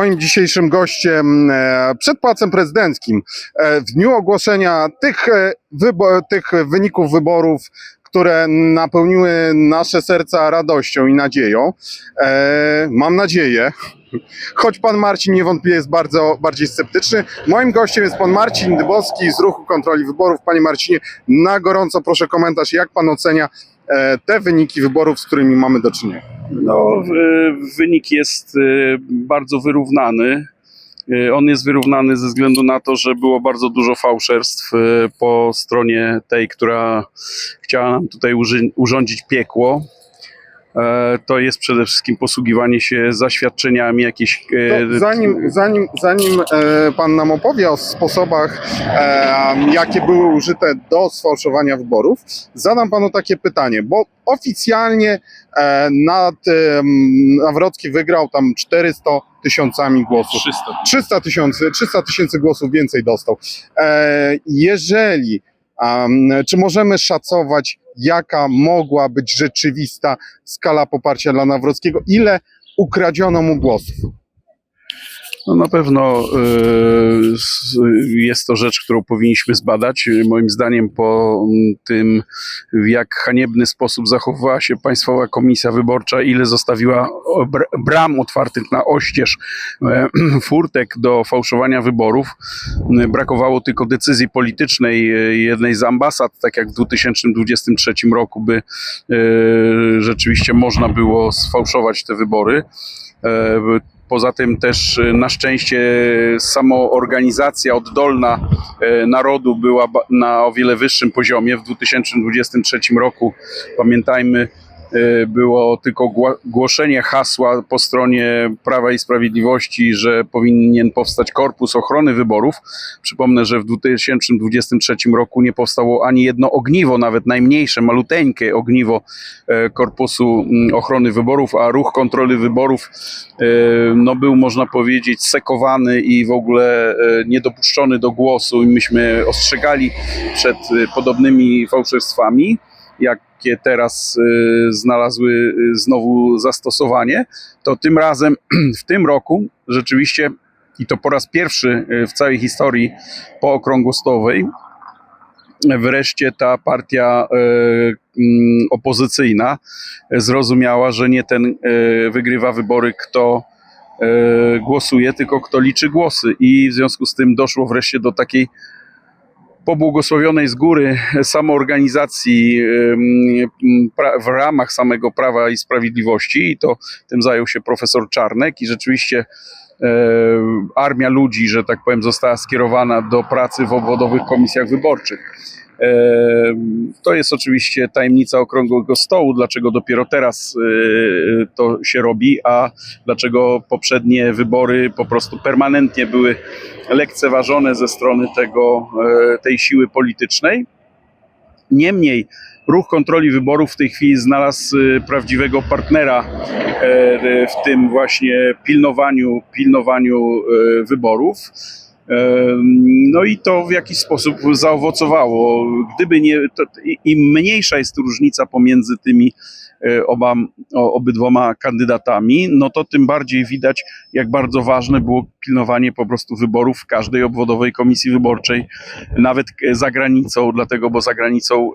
Moim dzisiejszym gościem e, przed Pałacem Prezydenckim e, w dniu ogłoszenia tych, e, tych wyników wyborów, które napełniły nasze serca radością i nadzieją. Mam nadzieję, choć pan Marcin niewątpliwie jest bardzo bardziej sceptyczny. Moim gościem jest pan Marcin Dybowski z Ruchu Kontroli Wyborów. Panie Marcinie, na gorąco proszę komentarz, jak pan ocenia te wyniki wyborów, z którymi mamy do czynienia. No, wynik jest y, bardzo wyrównany. Y, On jest wyrównany ze względu na to, że było bardzo dużo fałszerstw po stronie tej, która chciała nam tutaj urządzić piekło. E, To jest przede wszystkim posługiwanie się zaświadczeniami, jakieś. e, To zanim, zanim, zanim e, pan nam opowie o sposobach, jakie były użyte do sfałszowania wyborów, zadam panu takie pytanie, bo oficjalnie nad, Nawrocki wygrał tam 400 tysiącami głosów. 300. 300 tysięcy 300 tysięcy głosów więcej dostał. Jeżeli, czy możemy szacować, jaka mogła być rzeczywista skala poparcia dla Nawrockiego? Ile ukradziono mu głosów? No na pewno y, jest to rzecz, którą powinniśmy zbadać. Moim zdaniem po tym, w jak haniebny sposób zachowywała się Państwowa Komisja Wyborcza, ile zostawiła bram otwartych na oścież, e, furtek do fałszowania wyborów. M, Brakowało tylko decyzji politycznej e, jednej z ambasad, tak jak w 2023 roku by e, rzeczywiście można było sfałszować te wybory. Poza tym też e, na szczęście samoorganizacja oddolna e, narodu była na o wiele wyższym poziomie. W 2023 roku, pamiętajmy, było tylko głoszenie hasła po stronie Prawa i Sprawiedliwości, że powinien powstać Korpus Ochrony Wyborów. Przypomnę, że w 2023 roku nie powstało ani jedno ogniwo, nawet najmniejsze, maluteńkie ogniwo e, Korpusu mm, Ochrony Wyborów, a ruch kontroli wyborów e, no, był, można powiedzieć, sekowany i w ogóle e, niedopuszczony do głosu i myśmy ostrzegali przed podobnymi fałszerstwami, jakie teraz e, znalazły e, znowu zastosowanie, to tym razem w tym roku rzeczywiście i to po raz pierwszy e, w całej historii pookrągłostowej wreszcie ta partia mm, opozycyjna zrozumiała, że nie ten wygrywa wybory, kto głosuje, tylko kto liczy głosy. I w związku z tym doszło wreszcie do takiej pobłogosławionej z góry samoorganizacji w ramach samego Prawa i Sprawiedliwości i to tym zajął się profesor Czarnek i rzeczywiście e, armia ludzi, że tak powiem, została skierowana do pracy w obwodowych komisjach wyborczych. To jest oczywiście tajemnica okrągłego stołu, dlaczego dopiero teraz e, to się robi, a dlaczego poprzednie wybory po prostu permanentnie były lekceważone ze strony tego, e, tej siły politycznej. Niemniej ruch kontroli wyborów w tej chwili znalazł e, prawdziwego partnera w tym właśnie pilnowaniu, pilnowaniu wyborów. No i to w jakiś sposób zaowocowało. Gdyby nie, im mniejsza jest różnica pomiędzy tymi e, oba, obydwoma kandydatami, no to tym bardziej widać, jak bardzo ważne było pilnowanie po prostu wyborów w każdej obwodowej komisji wyborczej, nawet e, za granicą, dlatego, bo za granicą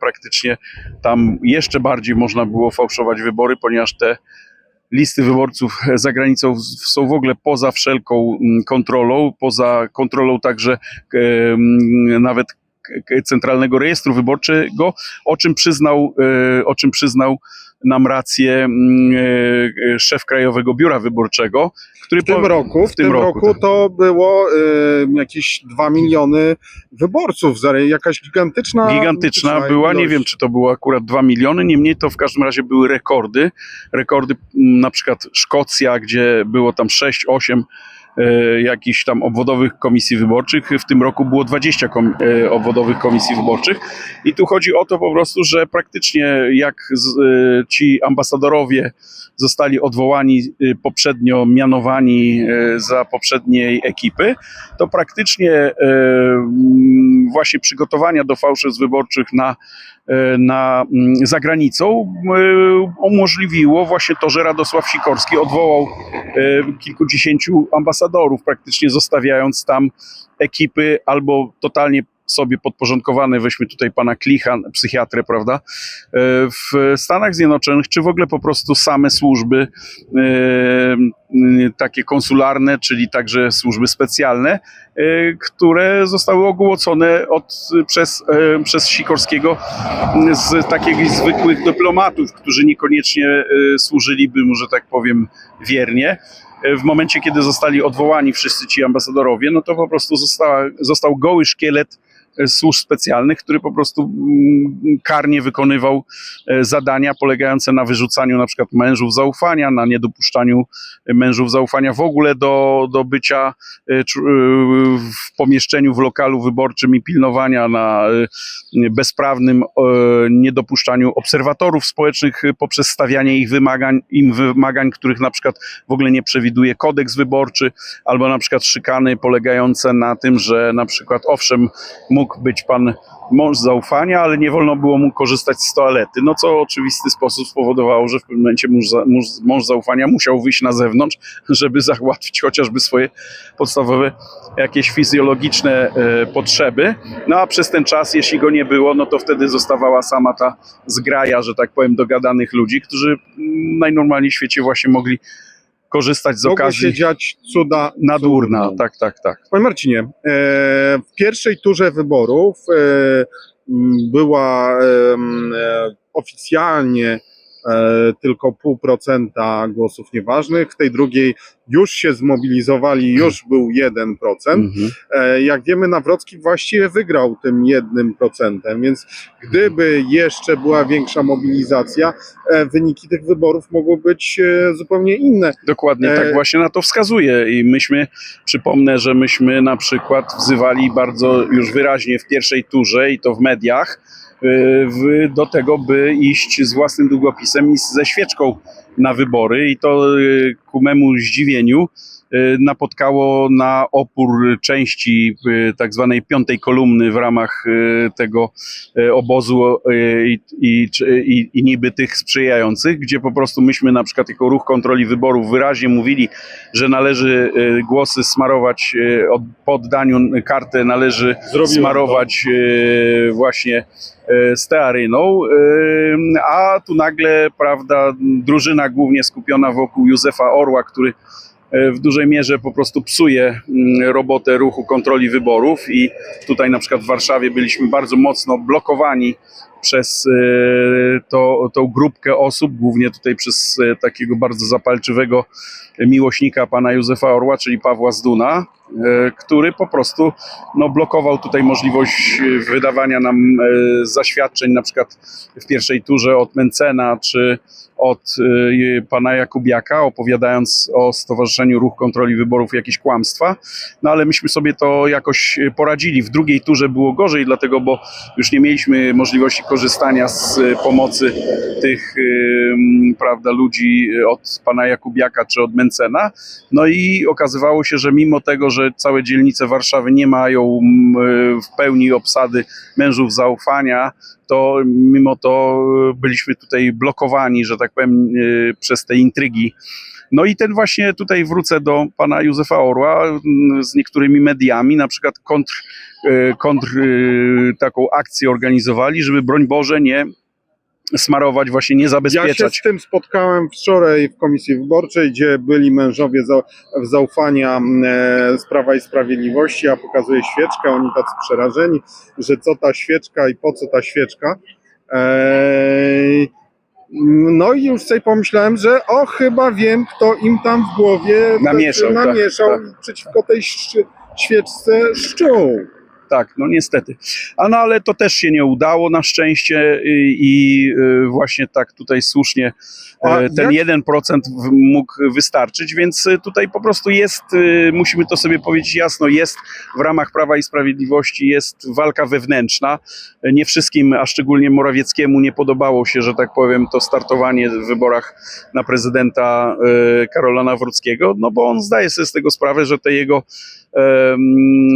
praktycznie tam jeszcze bardziej można było fałszować wybory, ponieważ te listy wyborców za granicą są w ogóle poza wszelką mm, kontrolą, poza kontrolą także em, nawet k- k- Centralnego Rejestru Wyborczego, o czym przyznał, e, o czym przyznał nam rację mm, e, e, szef Krajowego Biura Wyborczego, który W tym po- roku, w tym tym roku, roku tak. to było e, jakieś 2 miliony wyborców, jakaś gigantyczna gigantyczna była. Nie ilość. wiem, czy to było akurat 2 miliony, niemniej to w każdym razie były rekordy. Rekordy na przykład Szkocja, gdzie było tam 6, 8 e, jakichś tam obwodowych komisji wyborczych. W tym roku było 20 kom, e, obwodowych komisji wyborczych. I tu chodzi o to po prostu, że praktycznie jak z, e, ci ambasadorowie zostali odwołani, e, poprzednio mianowani e, za poprzedniej ekipy, to praktycznie e, właśnie przygotowania do fałszerstw wyborczych na e, na, mm, za granicą e, umożliwiło właśnie to, że Radosław Sikorski odwołał e, kilkudziesięciu ambasadorów, praktycznie zostawiając tam ekipy albo totalnie sobie podporządkowane, weźmy tutaj pana Klicha, psychiatrę, prawda, e, w Stanach Zjednoczonych, czy w ogóle po prostu same służby e, takie konsularne, czyli także służby specjalne, e, które zostały ogłocone od, przez, e, przez Sikorskiego z takich zwykłych dyplomatów, którzy niekoniecznie służyliby mu, że tak powiem, wiernie. W momencie, kiedy zostali odwołani wszyscy ci ambasadorowie, no to po prostu została, został goły szkielet służb specjalnych, który po prostu mm, karnie wykonywał e, zadania polegające na wyrzucaniu na przykład mężów zaufania, na niedopuszczaniu mężów zaufania w ogóle do, do bycia e, e, w pomieszczeniu, w lokalu wyborczym i pilnowania na e, bezprawnym e, niedopuszczaniu obserwatorów społecznych e, poprzez stawianie ich wymagań, im wymagań, których na przykład w ogóle nie przewiduje kodeks wyborczy, albo na przykład szykany polegające na tym, że na przykład owszem mógł być pan mąż zaufania, ale nie wolno było mu korzystać z toalety, no co w oczywisty sposób spowodowało, że w pewnym momencie mąż, mąż, mąż zaufania musiał wyjść na zewnątrz, żeby załatwić chociażby swoje podstawowe jakieś fizjologiczne e, potrzeby. No a przez ten czas, jeśli go nie było, no to wtedy zostawała sama ta zgraja, że tak powiem, dogadanych ludzi, którzy mm, najnormalniej w świecie właśnie mogli korzystać z się okazji dziać cuda nadurna. cudną. Tak, tak, tak. Panie Marcinie, e, w pierwszej turze wyborów e, m, była em, e, oficjalnie tylko pół procenta głosów nieważnych, w tej drugiej już się zmobilizowali, już był 1%. Mhm. E, Jak wiemy, Nawrocki właściwie wygrał tym jednym procentem, więc gdyby jeszcze była większa mobilizacja, e, wyniki tych wyborów mogły być e, zupełnie inne. Dokładnie E, tak właśnie na to wskazuje i myśmy, przypomnę, że myśmy na przykład wzywali bardzo już wyraźnie w pierwszej turze i to w mediach w, do tego, by iść z własnym długopisem i ze świeczką na wybory i to y, ku memu zdziwieniu napotkało na opór części y, tak zwanej piątej kolumny w ramach y, tego y, obozu y, i, i, i, i niby tych sprzyjających, gdzie po prostu myśmy na przykład jako ruch kontroli wyborów wyraźnie mówili, że należy y, głosy smarować y, od, po oddaniu kartę należy Zrobiłem smarować y, właśnie y, stearyną, y, a tu nagle, prawda, drużyna głównie skupiona wokół Józefa Orła, który y, w dużej mierze po prostu psuje mm, robotę ruchu kontroli wyborów i tutaj na przykład w Warszawie byliśmy bardzo mocno blokowani przez y, to, tą grupkę osób, głównie tutaj przez y, takiego bardzo zapalczywego miłośnika pana Józefa Orła, czyli Pawła Zduna, y, który po prostu no, blokował tutaj możliwość wydawania nam zaświadczeń, na przykład w pierwszej turze od Mencena czy od pana Jakubiaka, opowiadając o Stowarzyszeniu Ruch Kontroli Wyborów jakieś kłamstwa. No ale myśmy sobie to jakoś poradzili. W drugiej turze było gorzej, dlatego, bo już nie mieliśmy możliwości korzystania z y, pomocy tych prawda, ludzi y, od pana Jakubiaka czy od Mencena. No i okazywało się, że mimo tego, że całe dzielnice Warszawy nie mają m, y, w pełni obsady mężów zaufania, to mimo to y, byliśmy tutaj blokowani, że tak powiem, y, przez te intrygi. No i ten właśnie tutaj wrócę do pana Józefa Orła mm, z niektórymi mediami, na przykład kontr, y, kontr taką akcję organizowali, żeby broń Boże nie smarować, właśnie nie Ja się zabezpieczać. z tym spotkałem wczoraj w Komisji Wyborczej, gdzie byli mężowie za, zaufania e, z Prawa i Sprawiedliwości, a pokazuje świeczkę, oni tacy przerażeni, że co ta świeczka i po co ta świeczka. Eee, no i już sobie pomyślałem, że o, chyba wiem, kto im tam w głowie Namieszał, tak, namieszał tak. przeciwko tej świeczce szczuł. Tak, no niestety. A no ale to też się nie udało na szczęście i, y, właśnie tak tutaj słusznie e, ten jak- 1% w- mógł wystarczyć, więc y, tutaj po prostu jest, y, musimy to sobie powiedzieć jasno, jest w ramach Prawa i Sprawiedliwości jest walka wewnętrzna. Nie wszystkim, a szczególnie Morawieckiemu nie podobało się, że tak powiem, to startowanie w wyborach na prezydenta Karola Nawrockiego, no bo on zdaje sobie z tego sprawę, że te jego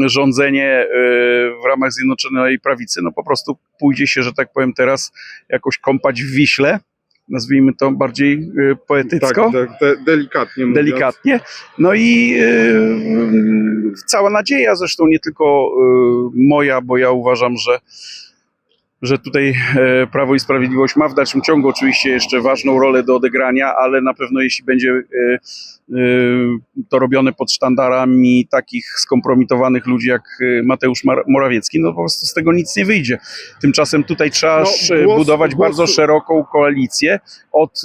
rządzenie e, w ramach Zjednoczonej Prawicy, no po prostu pójdzie się, że tak powiem teraz, jakoś kąpać w Wiśle, nazwijmy to bardziej e, poetycko Tak, de, de, delikatnie mówiąc. delikatnie. No i yy, cała nadzieja zresztą nie tylko yy, moja, bo ja uważam, że że tutaj e, Prawo i Sprawiedliwość ma w dalszym ciągu oczywiście jeszcze ważną rolę do odegrania, ale na pewno jeśli będzie e, e, to robione pod sztandarami takich skompromitowanych ludzi jak Mateusz Morawiecki, no po prostu z tego nic nie wyjdzie. Tymczasem tutaj trzeba No, głos- budować głos- bardzo szeroką koalicję od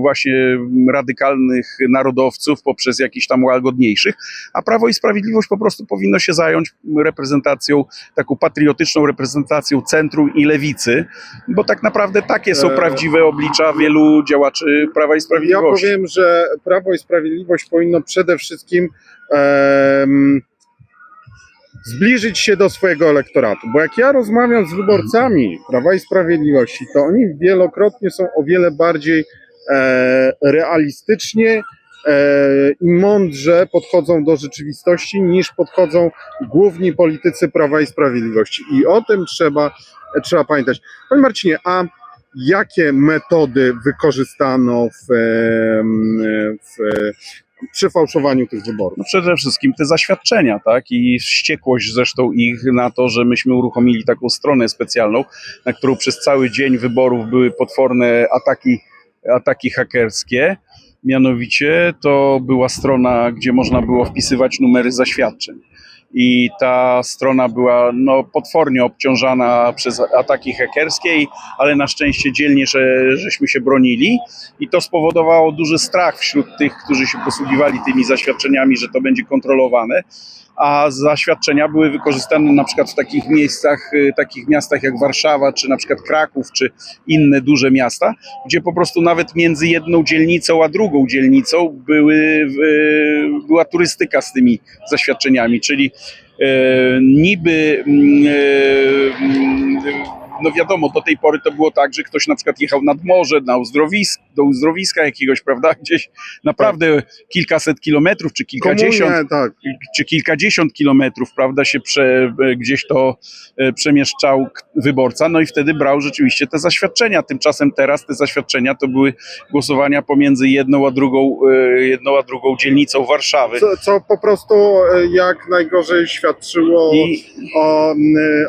właśnie radykalnych narodowców poprzez jakichś tam łagodniejszych, a Prawo i Sprawiedliwość po prostu powinno się zająć reprezentacją, taką patriotyczną reprezentacją centrum i lewicy, bo tak naprawdę takie są E, prawdziwe oblicza wielu działaczy Prawa i Ja Sprawiedliwości. powiem, że Prawo i Sprawiedliwość powinno przede wszystkim em, zbliżyć się do swojego elektoratu, bo jak ja rozmawiam z wyborcami Prawa i Sprawiedliwości, to oni wielokrotnie są o wiele bardziej e, realistycznie i mądrze podchodzą do rzeczywistości niż podchodzą główni politycy Prawa i Sprawiedliwości. I o tym trzeba, trzeba pamiętać. Panie Marcinie, a jakie metody wykorzystano w, em, w, przy fałszowaniu tych wyborów? No przede wszystkim te zaświadczenia, tak? I wściekłość zresztą ich na to, że myśmy uruchomili taką stronę specjalną, na którą przez cały dzień wyborów były potworne ataki, ataki hakerskie. Mianowicie to była strona, gdzie można było wpisywać numery zaświadczeń. I ta strona była no, potwornie obciążana przez ataki hakerskie, ale na szczęście dzielnie, że, żeśmy się bronili. I to spowodowało duży strach wśród tych, którzy się posługiwali tymi zaświadczeniami, że to będzie kontrolowane. A zaświadczenia były wykorzystane na przykład w takich miejscach, y, takich miastach jak Warszawa, czy na przykład Kraków, czy inne duże miasta, gdzie po prostu nawet między jedną dzielnicą a drugą dzielnicą były, y, była turystyka z tymi zaświadczeniami, czyli e, niby mm, mm, no wiadomo, do tej pory to było tak, że ktoś na przykład jechał nad morze, na uzdrowisk, do uzdrowiska jakiegoś, prawda, gdzieś naprawdę kilkaset kilometrów, czy kilkadziesiąt, Komunie, tak. czy kilkadziesiąt kilometrów, prawda, się prze, gdzieś to e, przemieszczał wyborca, no i wtedy brał rzeczywiście te zaświadczenia. Tymczasem teraz te zaświadczenia to były głosowania pomiędzy jedną a drugą, e, jedną a drugą dzielnicą Warszawy. Co, co po prostu e, jak najgorzej świadczyło I, o,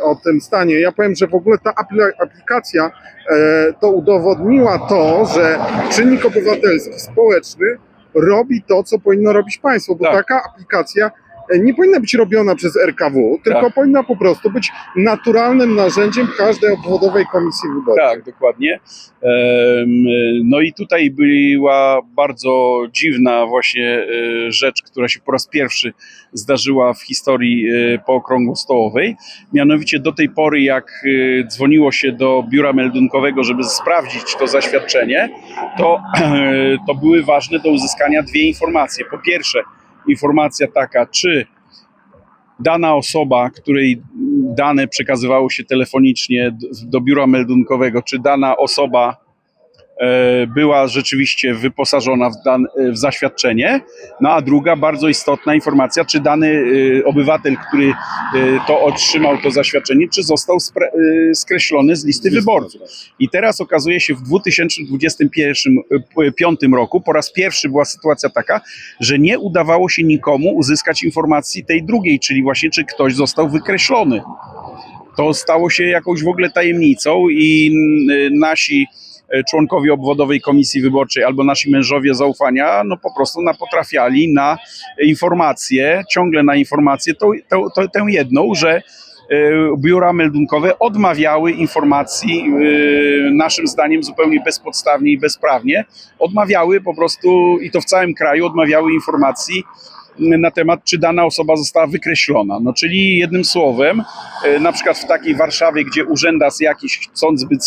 o tym stanie. Ja powiem, że w ogóle ta apli- aplikacja e, to udowodniła to, że czynnik obywatelski, społeczny robi to, co powinno robić państwo, bo Tak. taka aplikacja nie powinna być robiona przez RKW, tylko Tak. powinna po prostu być naturalnym narzędziem każdej obwodowej komisji wyborczej. Tak, dokładnie. No i tutaj była bardzo dziwna właśnie e, rzecz, która się po raz pierwszy zdarzyła w historii e, pookrągłostołowej. Mianowicie do tej pory, jak e, dzwoniło się do biura meldunkowego, żeby sprawdzić to zaświadczenie, to, to były ważne do uzyskania dwie informacje. Po pierwsze, informacja taka, czy dana osoba, której dane przekazywało się telefonicznie do, biura meldunkowego, czy dana osoba była rzeczywiście wyposażona w, dan, w zaświadczenie. No a druga bardzo istotna informacja, czy dany e, obywatel, który e, to otrzymał to zaświadczenie, czy został e, skreślony z listy wyborców. I teraz okazuje się w 2025 roku po raz pierwszy była sytuacja taka, że nie udawało się nikomu uzyskać informacji tej drugiej, czyli właśnie czy ktoś został wykreślony. To stało się jakąś w ogóle tajemnicą i mm, nasi e, członkowie obwodowej komisji wyborczej albo nasi mężowie zaufania, no po prostu napotrafiali na informację, ciągle na informację, tą, tą, tą, tę jedną, że e, biura meldunkowe odmawiały informacji, e, naszym zdaniem zupełnie bezpodstawnie i bezprawnie, odmawiały po prostu, i to w całym kraju, odmawiały informacji na temat, czy dana osoba została wykreślona. No czyli jednym słowem, e, na przykład w takiej Warszawie, gdzie urzędas jakiś chcąc być,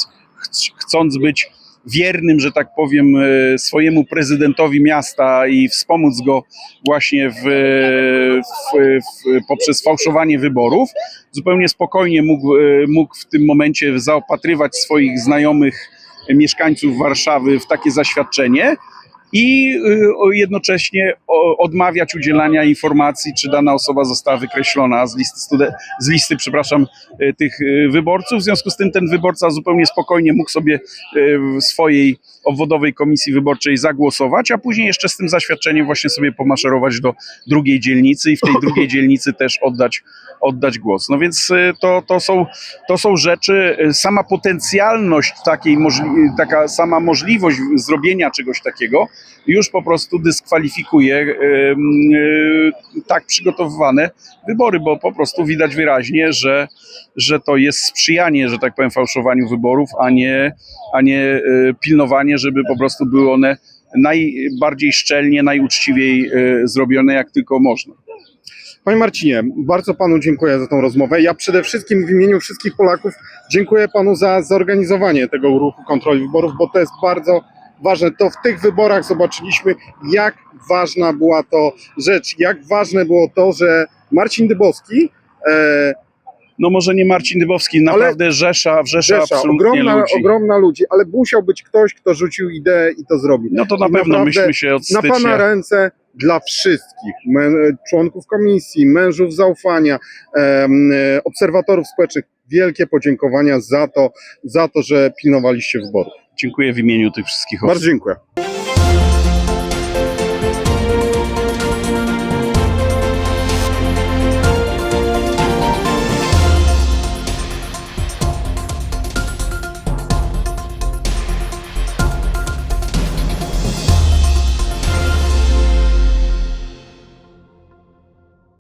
chcąc być wiernym, że tak powiem, e, swojemu prezydentowi miasta i wspomóc go właśnie w, w, w, poprzez fałszowanie wyborów, zupełnie spokojnie mógł, e, mógł w tym momencie zaopatrywać swoich znajomych mieszkańców Warszawy w takie zaświadczenie i y, jednocześnie odmawiać udzielania informacji, czy dana osoba została wykreślona z listy, z listy przepraszam, y, tych y, wyborców. W związku z tym ten wyborca zupełnie spokojnie mógł sobie w swojej obwodowej komisji wyborczej zagłosować, a później jeszcze z tym zaświadczeniem właśnie sobie pomaszerować do drugiej dzielnicy i w tej drugiej dzielnicy też oddać, oddać głos. No więc y, to, to, są, to są rzeczy, y, sama potencjalność takiej, możli- taka sama możliwość zrobienia czegoś takiego już po prostu dyskwalifikuje y, y, tak przygotowywane wybory, bo po prostu widać wyraźnie, że, że to jest sprzyjanie, że tak powiem, fałszowaniu wyborów, a nie, a nie y, pilnowanie, żeby po prostu były one najbardziej szczelnie, najuczciwiej y, zrobione, jak tylko można. Panie Marcinie, bardzo panu dziękuję za tą rozmowę. Ja przede wszystkim w imieniu wszystkich Polaków dziękuję panu za zorganizowanie tego ruchu kontroli wyborów, bo to jest bardzo ważne. To w tych wyborach zobaczyliśmy, jak ważna była to rzecz, jak ważne było to, że Marcin Dybowski, e, No może nie Marcin Dybowski, naprawdę Rzesza, Wrzesza Rzesza, absolutnie ogromna, ludzi. ogromna ludzi, ale musiał być ktoś, kto rzucił ideę i to zrobił. No to na I pewno myśmy się od Na pana stycznia... ręce dla wszystkich członków komisji, mężów zaufania, em, obserwatorów społecznych. Wielkie podziękowania za to, za to, że pilnowaliście wyborów. Dziękuję w imieniu tych wszystkich osób. Bardzo dziękuję.